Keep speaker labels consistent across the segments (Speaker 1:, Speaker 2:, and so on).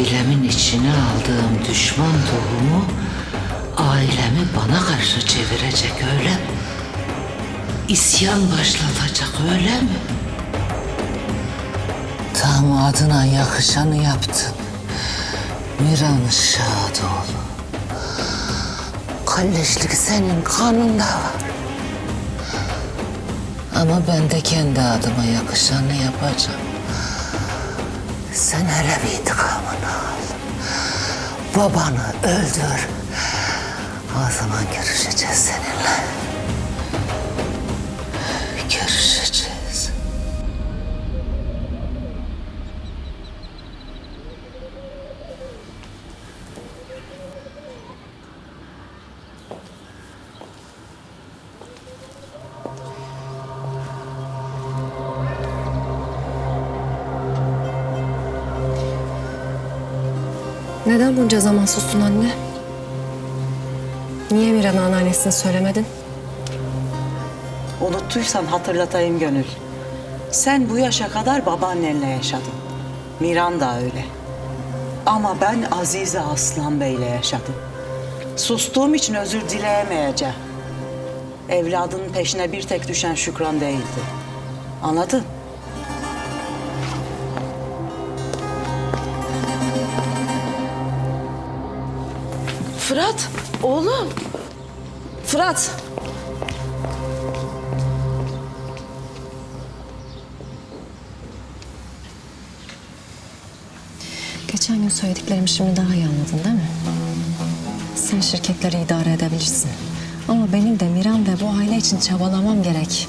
Speaker 1: ailemin içine aldığım düşman tohumu ailemi bana karşı çevirecek öyle mi? İsyan başlatacak öyle mi? Tam adına yakışanı yaptın. Miran Şadoğlu. Kalleşlik senin kanında var. Ama ben de kendi adıma yakışanı yapacağım. Sen hele bir intikamını al. Babanı öldür. O zaman görüşeceğiz seninle. Görüşeceğiz.
Speaker 2: Neden bunca zaman sustun anne? Niye Miran anneannesini söylemedin?
Speaker 3: Unuttuysan hatırlatayım Gönül. Sen bu yaşa kadar babaannenle yaşadın. Miran da öyle. Ama ben Azize Aslan Bey'le yaşadım. Sustuğum için özür dileyemeyeceğim. Evladının peşine bir tek düşen Şükran değildi. Anladın?
Speaker 2: Fırat, oğlum. Fırat. Geçen gün söylediklerimi şimdi daha iyi anladın değil mi? Sen şirketleri idare edebilirsin. Ama benim de Miran ve bu aile için çabalamam gerek.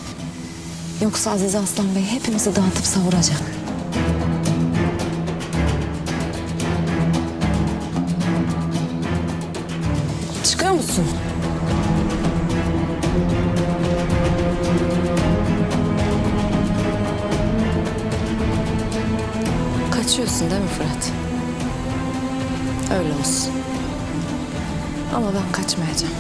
Speaker 2: Yoksa Aziz Aslan Bey hepimizi dağıtıp savuracak. Çıkıyor musun? Kaçıyorsun değil mi Fırat? Öyle olsun. Ama ben kaçmayacağım.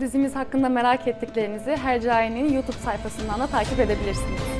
Speaker 4: Dizimiz hakkında merak ettiklerinizi Hercai'nin YouTube sayfasından da takip edebilirsiniz.